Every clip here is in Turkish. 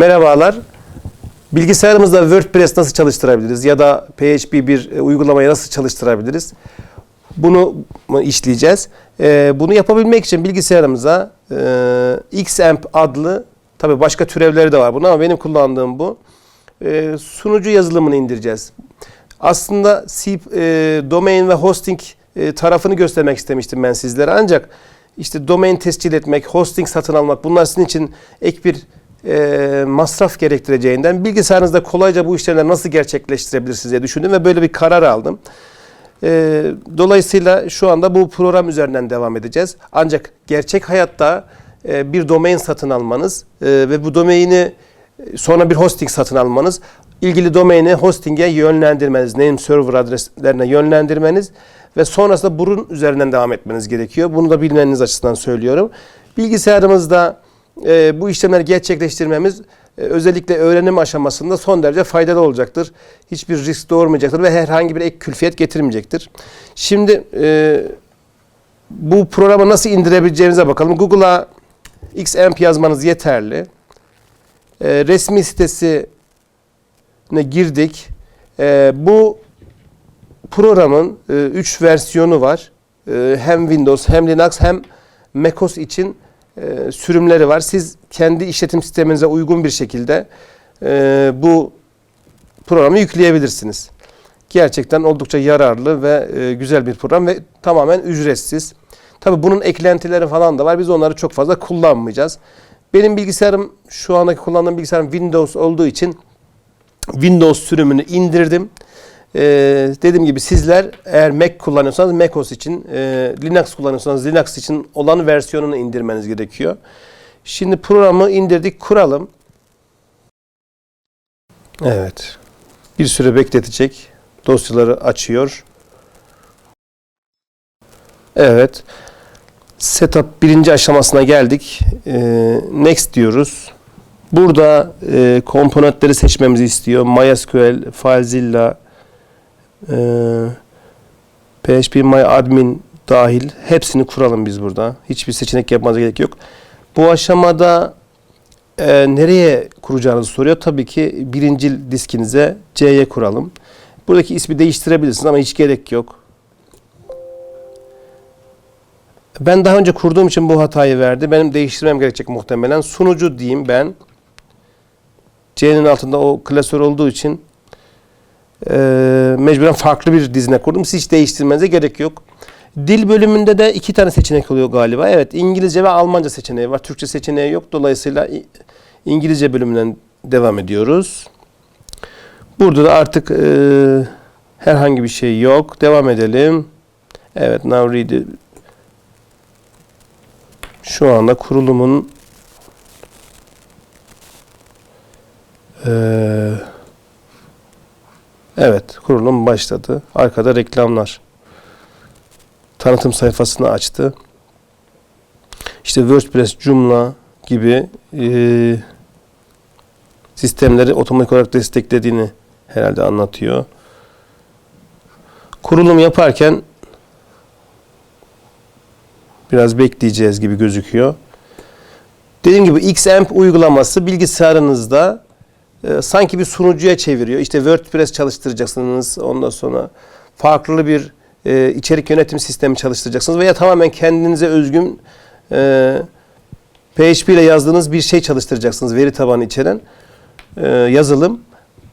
Merhabalar. Bilgisayarımızda WordPress nasıl çalıştırabiliriz ya da PHP bir e, uygulamayı nasıl çalıştırabiliriz? Bunu işleyeceğiz. E, bunu yapabilmek için bilgisayarımıza e, Xamp adlı, tabi başka türevleri de var bunun ama benim kullandığım bu. Sunucu yazılımını indireceğiz. Aslında domain ve hosting tarafını göstermek istemiştim ben sizlere ancak işte domain tescil etmek, hosting satın almak bunlar sizin için ek bir e, masraf gerektireceğinden bilgisayarınızda kolayca bu işlemleri nasıl gerçekleştirebilirsiniz diye düşündüm ve böyle bir karar aldım. E, dolayısıyla şu anda bu program üzerinden devam edeceğiz. Ancak gerçek hayatta e, bir domain satın almanız e, ve bu domaini e, sonra bir hosting satın almanız, ilgili domaini hosting'e yönlendirmeniz, name server adreslerine yönlendirmeniz ve sonrasında bunun üzerinden devam etmeniz gerekiyor. Bunu da bilmeniz açısından söylüyorum. Bilgisayarımızda e, bu işlemleri gerçekleştirmemiz e, özellikle öğrenim aşamasında son derece faydalı olacaktır. Hiçbir risk doğurmayacaktır ve herhangi bir ek külfiyet getirmeyecektir. Şimdi e, bu programı nasıl indirebileceğinize bakalım. Google'a XAMPP yazmanız yeterli. E, resmi sitesine girdik. E, bu programın 3 versiyonu var. E, hem Windows hem Linux hem macOS için e, sürümleri var. Siz kendi işletim sisteminize uygun bir şekilde e, bu programı yükleyebilirsiniz. Gerçekten oldukça yararlı ve e, güzel bir program ve tamamen ücretsiz. Tabi bunun eklentileri falan da var. Biz onları çok fazla kullanmayacağız. Benim bilgisayarım şu andaki kullandığım bilgisayarım Windows olduğu için Windows sürümünü indirdim. Ee, dediğim gibi sizler eğer Mac kullanıyorsanız macOS için, e, Linux kullanıyorsanız Linux için olan versiyonunu indirmeniz gerekiyor. Şimdi programı indirdik, kuralım. Evet. Bir süre bekletecek. Dosyaları açıyor. Evet. Setup birinci aşamasına geldik. Ee, next diyoruz. Burada e, komponentleri seçmemizi istiyor. MySQL, FileZilla, PHP MyAdmin dahil hepsini kuralım biz burada. Hiçbir seçenek yapmanıza gerek yok. Bu aşamada e, nereye kuracağınızı soruyor. Tabii ki birinci diskinize C'ye kuralım. Buradaki ismi değiştirebilirsiniz ama hiç gerek yok. Ben daha önce kurduğum için bu hatayı verdi. Benim değiştirmem gerekecek muhtemelen. Sunucu diyeyim ben. C'nin altında o klasör olduğu için e, mecburen farklı bir dizine kurdum. Siz hiç değiştirmenize gerek yok. Dil bölümünde de iki tane seçenek oluyor galiba. Evet İngilizce ve Almanca seçeneği var. Türkçe seçeneği yok. Dolayısıyla İngilizce bölümünden devam ediyoruz. Burada da artık e, herhangi bir şey yok. Devam edelim. Evet now read. Şu anda kurulumun eee Evet, kurulum başladı. Arkada reklamlar. Tanıtım sayfasını açtı. İşte WordPress, Joomla gibi e, sistemleri otomatik olarak desteklediğini herhalde anlatıyor. Kurulum yaparken biraz bekleyeceğiz gibi gözüküyor. Dediğim gibi XAMPP uygulaması bilgisayarınızda e, sanki bir sunucuya çeviriyor. İşte WordPress çalıştıracaksınız. Ondan sonra farklı bir e, içerik yönetim sistemi çalıştıracaksınız veya tamamen kendinize özgün e, PHP ile yazdığınız bir şey çalıştıracaksınız. Veri tabanı içeren e, yazılım.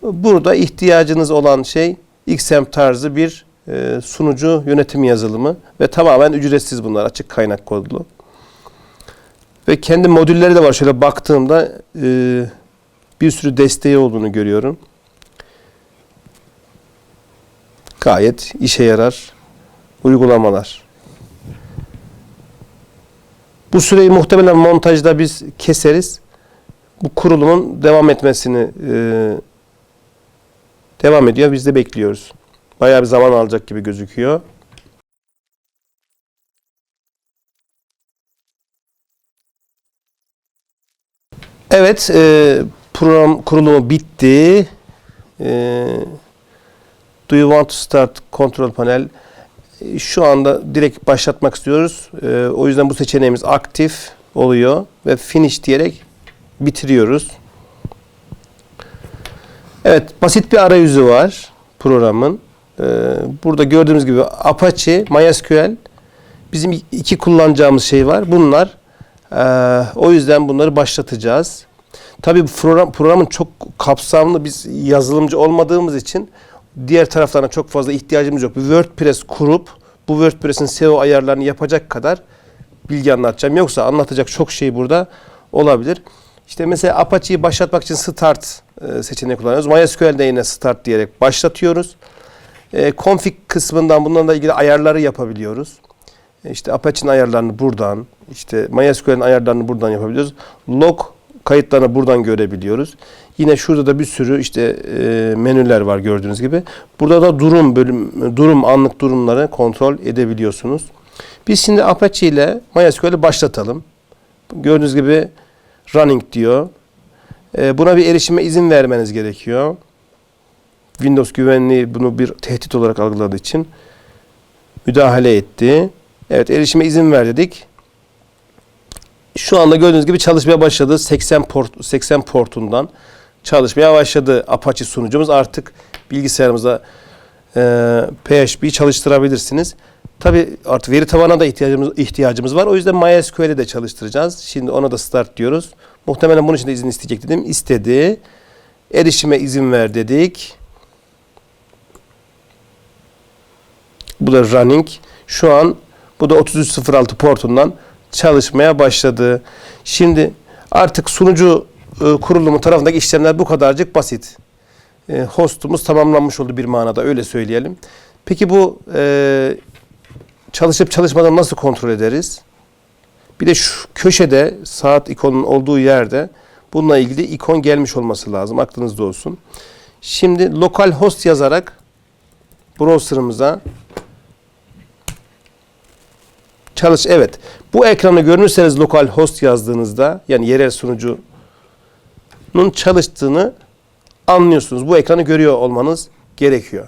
Burada ihtiyacınız olan şey XAMPP tarzı bir e, sunucu yönetim yazılımı ve tamamen ücretsiz bunlar. Açık kaynak kodlu. Ve kendi modülleri de var. Şöyle baktığımda e, bir sürü desteği olduğunu görüyorum. Gayet işe yarar uygulamalar. Bu süreyi muhtemelen montajda biz keseriz. Bu kurulumun devam etmesini e, devam ediyor. Biz de bekliyoruz. Bayağı bir zaman alacak gibi gözüküyor. Evet, e, program kurulumu bitti. E, do you want to start control panel? E, Şu anda direkt başlatmak istiyoruz. E, o yüzden bu seçeneğimiz aktif oluyor ve finish diyerek bitiriyoruz. Evet, basit bir arayüzü var programın. Ee, burada gördüğünüz gibi Apache, MySQL bizim iki kullanacağımız şey var. Bunlar. Ee, o yüzden bunları başlatacağız. Tabii program, programın çok kapsamlı biz yazılımcı olmadığımız için diğer taraflarına çok fazla ihtiyacımız yok. Bir WordPress kurup bu WordPress'in SEO ayarlarını yapacak kadar bilgi anlatacağım. Yoksa anlatacak çok şey burada olabilir. İşte mesela Apache'yi başlatmak için start e, seçeneği kullanıyoruz. MySQL'de yine start diyerek başlatıyoruz. E, config kısmından bunlarla ilgili ayarları yapabiliyoruz. E, işte Apache'nin ayarlarını buradan, işte MySQL'in ayarlarını buradan yapabiliyoruz. Log kayıtlarını buradan görebiliyoruz. Yine şurada da bir sürü işte e, menüler var gördüğünüz gibi. Burada da durum bölüm durum anlık durumları kontrol edebiliyorsunuz. Biz şimdi Apache ile MySQL'i başlatalım. Gördüğünüz gibi running diyor. E, buna bir erişime izin vermeniz gerekiyor. Windows güvenliği bunu bir tehdit olarak algıladığı için müdahale etti. Evet erişime izin ver dedik. Şu anda gördüğünüz gibi çalışmaya başladı. 80 port 80 portundan çalışmaya başladı Apache sunucumuz. Artık bilgisayarımıza e, PHP çalıştırabilirsiniz. Tabi artık veri tabanına da ihtiyacımız ihtiyacımız var. O yüzden MySQL'i de çalıştıracağız. Şimdi ona da start diyoruz. Muhtemelen bunun için de izin isteyecek dedim. İstedi. Erişime izin ver dedik. Bu da running. Şu an bu da 3306 portundan çalışmaya başladı. Şimdi artık sunucu e, kurulumu tarafındaki işlemler bu kadarcık basit. E, hostumuz tamamlanmış oldu bir manada öyle söyleyelim. Peki bu e, çalışıp çalışmadan nasıl kontrol ederiz? Bir de şu köşede saat ikonunun olduğu yerde bununla ilgili ikon gelmiş olması lazım. Aklınızda olsun. Şimdi lokal host yazarak browser'ımıza çalış. Evet. Bu ekranı görürseniz lokal host yazdığınızda yani yerel sunucunun çalıştığını anlıyorsunuz. Bu ekranı görüyor olmanız gerekiyor.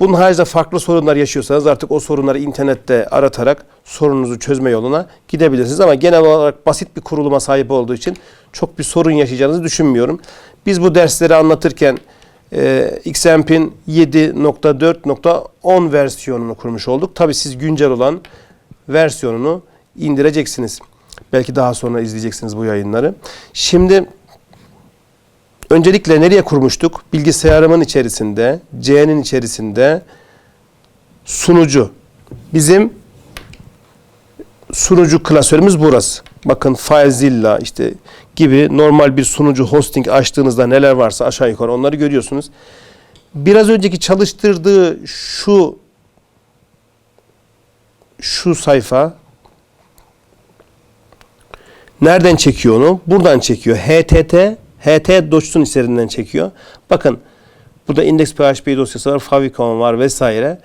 Bunun haricinde farklı sorunlar yaşıyorsanız artık o sorunları internette aratarak sorununuzu çözme yoluna gidebilirsiniz. Ama genel olarak basit bir kuruluma sahip olduğu için çok bir sorun yaşayacağınızı düşünmüyorum. Biz bu dersleri anlatırken e, XAMPP'in 7.4.10 versiyonunu kurmuş olduk. Tabi siz güncel olan versiyonunu indireceksiniz. Belki daha sonra izleyeceksiniz bu yayınları. Şimdi öncelikle nereye kurmuştuk? Bilgisayarımın içerisinde, C'nin içerisinde sunucu. Bizim sunucu klasörümüz burası. Bakın FileZilla işte gibi normal bir sunucu hosting açtığınızda neler varsa aşağı yukarı onları görüyorsunuz. Biraz önceki çalıştırdığı şu şu sayfa nereden çekiyor onu? Buradan çekiyor. HTT HT doçsun üzerinden çekiyor. Bakın burada index.php dosyası var, favicon var vesaire.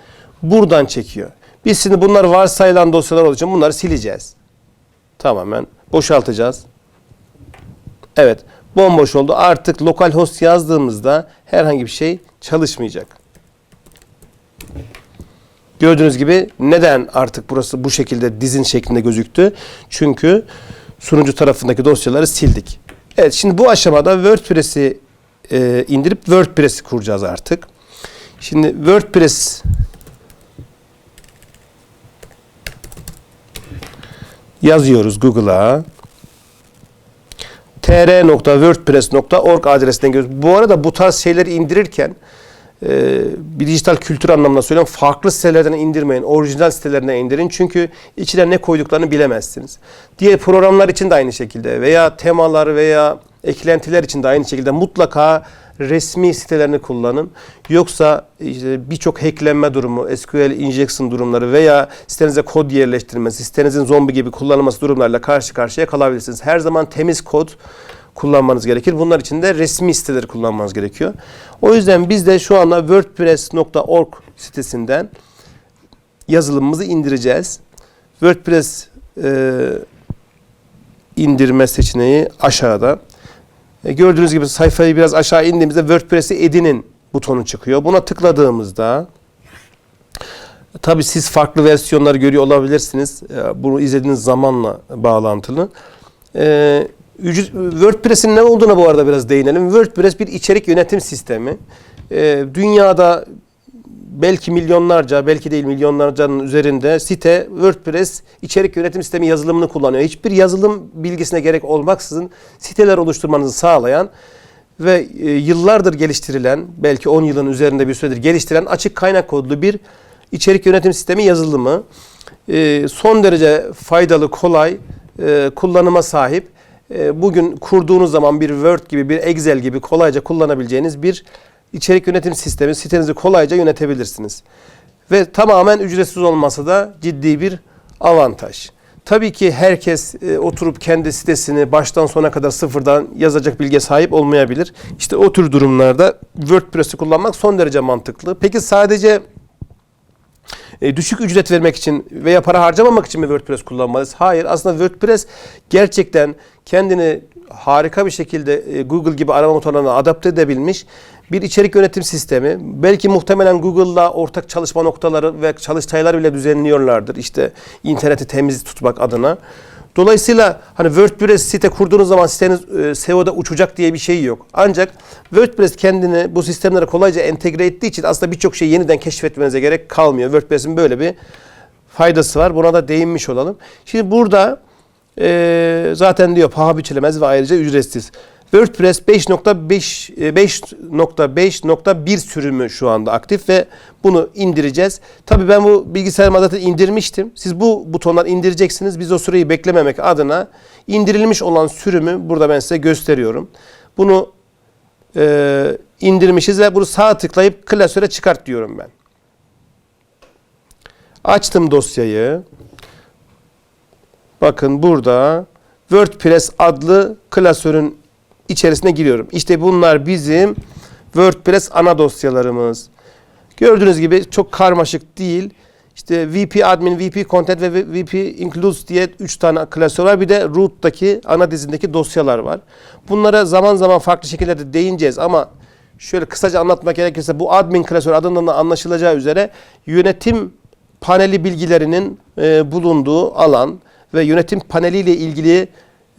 Buradan çekiyor. Biz şimdi bunlar varsayılan dosyalar olduğu için bunları sileceğiz. Tamamen boşaltacağız. Evet. Bomboş oldu. Artık localhost yazdığımızda herhangi bir şey çalışmayacak. Gördüğünüz gibi neden artık burası bu şekilde dizin şeklinde gözüktü? Çünkü sunucu tarafındaki dosyaları sildik. Evet şimdi bu aşamada WordPress'i e, indirip WordPress'i kuracağız artık. Şimdi WordPress yazıyoruz Google'a tr.wordpress.org adresinden görüyoruz. Bu arada bu tarz şeyleri indirirken e, bir dijital kültür anlamında söylüyorum. Farklı sitelerden indirmeyin. Orijinal sitelerine indirin. Çünkü içine ne koyduklarını bilemezsiniz. Diğer programlar için de aynı şekilde veya temalar veya eklentiler için de aynı şekilde mutlaka resmi sitelerini kullanın. Yoksa işte birçok hacklenme durumu, SQL injection durumları veya sitenize kod yerleştirmesi, sitenizin zombi gibi kullanılması durumlarla karşı karşıya kalabilirsiniz. Her zaman temiz kod kullanmanız gerekir. Bunlar için de resmi siteleri kullanmanız gerekiyor. O yüzden biz de şu anda wordpress.org sitesinden yazılımımızı indireceğiz. WordPress e, indirme seçeneği aşağıda. E, gördüğünüz gibi sayfayı biraz aşağı indiğimizde WordPress'i edinin butonu çıkıyor. Buna tıkladığımızda tabi siz farklı versiyonları görüyor olabilirsiniz. E, bunu izlediğiniz zamanla bağlantılı. E, WordPress'in ne olduğuna bu arada biraz değinelim. WordPress bir içerik yönetim sistemi. Ee, dünyada belki milyonlarca, belki değil milyonlarcanın üzerinde site WordPress içerik yönetim sistemi yazılımını kullanıyor. Hiçbir yazılım bilgisine gerek olmaksızın siteler oluşturmanızı sağlayan ve e, yıllardır geliştirilen, belki 10 yılın üzerinde bir süredir geliştirilen açık kaynak kodlu bir içerik yönetim sistemi yazılımı. E, son derece faydalı, kolay, e, kullanıma sahip. E, bugün kurduğunuz zaman bir Word gibi, bir Excel gibi kolayca kullanabileceğiniz bir içerik yönetim sistemi. Sitenizi kolayca yönetebilirsiniz. Ve tamamen ücretsiz olması da ciddi bir avantaj. Tabii ki herkes e, oturup kendi sitesini baştan sona kadar sıfırdan yazacak bilgiye sahip olmayabilir. İşte o tür durumlarda WordPress'i kullanmak son derece mantıklı. Peki sadece e, düşük ücret vermek için veya para harcamamak için mi WordPress kullanmalıyız? Hayır. Aslında WordPress gerçekten kendini harika bir şekilde e, Google gibi arama motorlarına adapte edebilmiş bir içerik yönetim sistemi. Belki muhtemelen Google'la ortak çalışma noktaları ve çalıştaylar bile düzenliyorlardır. İşte interneti temiz tutmak adına. Dolayısıyla hani WordPress site kurduğunuz zaman siteniz e, SEO'da uçacak diye bir şey yok. Ancak WordPress kendini bu sistemlere kolayca entegre ettiği için aslında birçok şeyi yeniden keşfetmenize gerek kalmıyor. WordPress'in böyle bir faydası var. Buna da değinmiş olalım. Şimdi burada e, zaten diyor paha biçilemez ve ayrıca ücretsiz. WordPress 5.5 e, 5.5.1 sürümü şu anda aktif ve bunu indireceğiz. Tabii ben bu bilgisayarıma zaten indirmiştim. Siz bu butonları indireceksiniz. Biz o süreyi beklememek adına indirilmiş olan sürümü burada ben size gösteriyorum. Bunu e, indirmişiz ve bunu sağ tıklayıp klasöre çıkart diyorum ben. Açtım dosyayı. Bakın burada WordPress adlı klasörün içerisine giriyorum. İşte bunlar bizim WordPress ana dosyalarımız. Gördüğünüz gibi çok karmaşık değil. İşte VP admin, VP content ve VP includes diye 3 tane klasör var. Bir de root'taki ana dizindeki dosyalar var. Bunlara zaman zaman farklı şekillerde değineceğiz ama şöyle kısaca anlatmak gerekirse bu admin klasörü adından da anlaşılacağı üzere yönetim paneli bilgilerinin e, bulunduğu alan ve yönetim paneliyle ilgili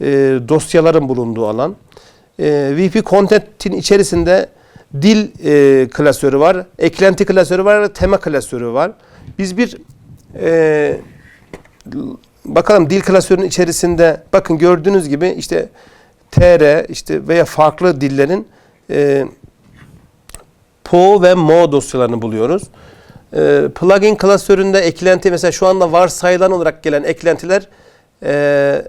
e, dosyaların bulunduğu alan. E, VP Content'in içerisinde dil e, klasörü var, eklenti klasörü var, tema klasörü var. Biz bir e, bakalım dil klasörünün içerisinde bakın gördüğünüz gibi işte TR işte veya farklı dillerin e, PO ve MO dosyalarını buluyoruz. E, plugin klasöründe eklenti mesela şu anda varsayılan olarak gelen eklentiler e,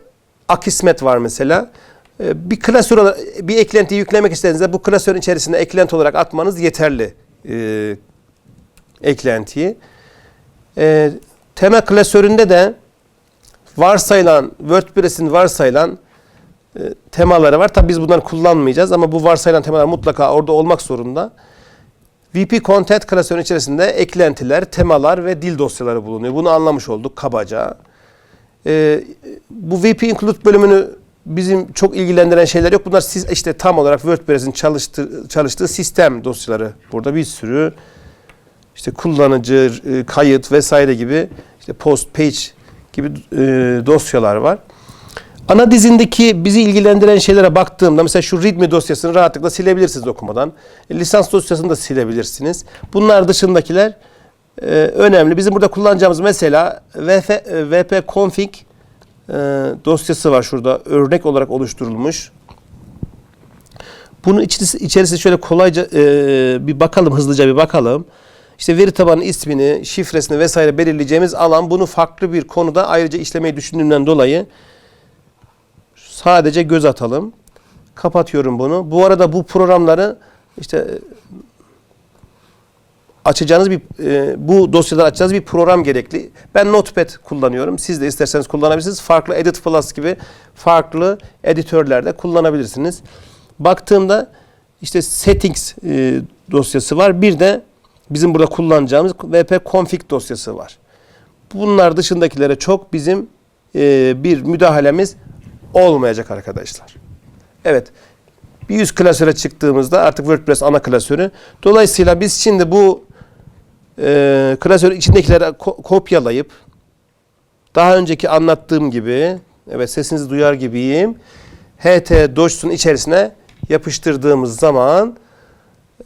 Akismet var mesela. E, bir klasör bir eklentiyi yüklemek istediğinizde bu klasörün içerisinde eklenti olarak atmanız yeterli e, eklentiyi. E, tema klasöründe de varsayılan WordPress'in varsayılan e, temaları var. Tabi biz bunları kullanmayacağız ama bu varsayılan temalar mutlaka orada olmak zorunda. VP Content klasörünün içerisinde eklentiler, temalar ve dil dosyaları bulunuyor. Bunu anlamış olduk kabaca. Ee, bu VP Include bölümünü bizim çok ilgilendiren şeyler yok. Bunlar siz işte tam olarak WordPress'in çalıştığı, çalıştığı sistem dosyaları. Burada bir sürü işte kullanıcı, e, kayıt vesaire gibi işte post, page gibi e, dosyalar var. Ana dizindeki bizi ilgilendiren şeylere baktığımda mesela şu readme dosyasını rahatlıkla silebilirsiniz okumadan. E, lisans dosyasını da silebilirsiniz. Bunlar dışındakiler e, önemli. Bizim burada kullanacağımız mesela VF, e, VP config e, dosyası var şurada örnek olarak oluşturulmuş. Bunun içerisi, içerisine şöyle kolayca e, bir bakalım, hızlıca bir bakalım. İşte veri tabanı ismini, şifresini vesaire belirleyeceğimiz alan bunu farklı bir konuda ayrıca işlemeyi düşündüğümden dolayı sadece göz atalım. Kapatıyorum bunu. Bu arada bu programları işte açacağınız bir e, bu dosyaları açacağınız bir program gerekli. Ben Notepad kullanıyorum. Siz de isterseniz kullanabilirsiniz. Farklı Edit Plus gibi farklı editörlerde kullanabilirsiniz. Baktığımda işte settings e, dosyası var. Bir de bizim burada kullanacağımız VP config dosyası var. Bunlar dışındakilere çok bizim e, bir müdahalemiz olmayacak arkadaşlar. Evet. Bir üst klasöre çıktığımızda artık WordPress ana klasörü. Dolayısıyla biz şimdi bu e, klasörün içindekileri ko- kopyalayıp daha önceki anlattığım gibi evet sesinizi duyar gibiyim. HT Docs'un içerisine yapıştırdığımız zaman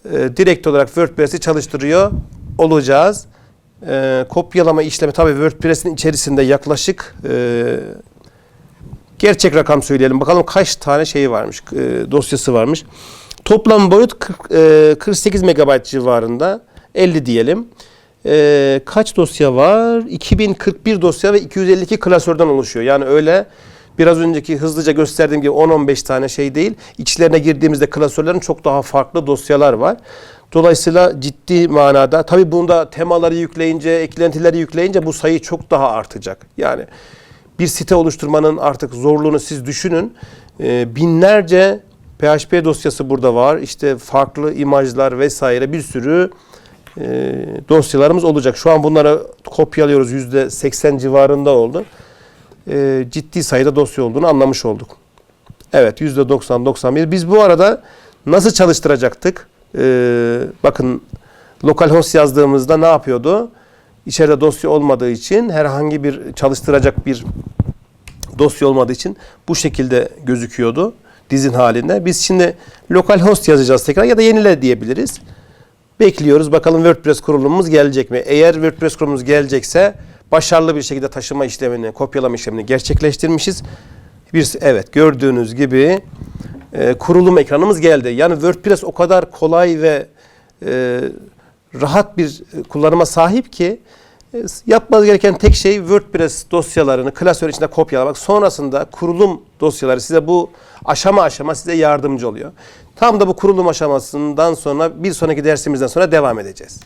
e, direkt olarak WordPress'i çalıştırıyor olacağız. E, kopyalama işlemi tabii WordPress'in içerisinde yaklaşık e, gerçek rakam söyleyelim. Bakalım kaç tane şeyi varmış, e, dosyası varmış. Toplam boyut 40, e, 48 MB civarında. 50 diyelim. E, kaç dosya var? 2041 dosya ve 252 klasörden oluşuyor. Yani öyle biraz önceki hızlıca gösterdiğim gibi 10-15 tane şey değil. İçlerine girdiğimizde klasörlerin çok daha farklı dosyalar var. Dolayısıyla ciddi manada tabii bunda temaları yükleyince, eklentileri yükleyince bu sayı çok daha artacak. Yani bir site oluşturmanın artık zorluğunu siz düşünün. Ee, binlerce PHP dosyası burada var. İşte farklı imajlar vesaire bir sürü e, dosyalarımız olacak. Şu an bunları kopyalıyoruz. Yüzde 80 civarında oldu. E, ciddi sayıda dosya olduğunu anlamış olduk. Evet yüzde 90-91. Biz bu arada nasıl çalıştıracaktık? Ee, bakın localhost yazdığımızda ne yapıyordu? İçeride dosya olmadığı için herhangi bir çalıştıracak bir dosya olmadığı için bu şekilde gözüküyordu dizin halinde. Biz şimdi localhost yazacağız tekrar ya da yenile diyebiliriz. Bekliyoruz bakalım WordPress kurulumumuz gelecek mi? Eğer WordPress kurulumumuz gelecekse başarılı bir şekilde taşıma işlemini, kopyalama işlemini gerçekleştirmişiz. Bir evet gördüğünüz gibi e, kurulum ekranımız geldi. Yani WordPress o kadar kolay ve e, rahat bir e, kullanıma sahip ki e, yapmanız gereken tek şey WordPress dosyalarını klasör içinde kopyalamak. Sonrasında kurulum dosyaları size bu aşama aşama size yardımcı oluyor. Tam da bu kurulum aşamasından sonra bir sonraki dersimizden sonra devam edeceğiz.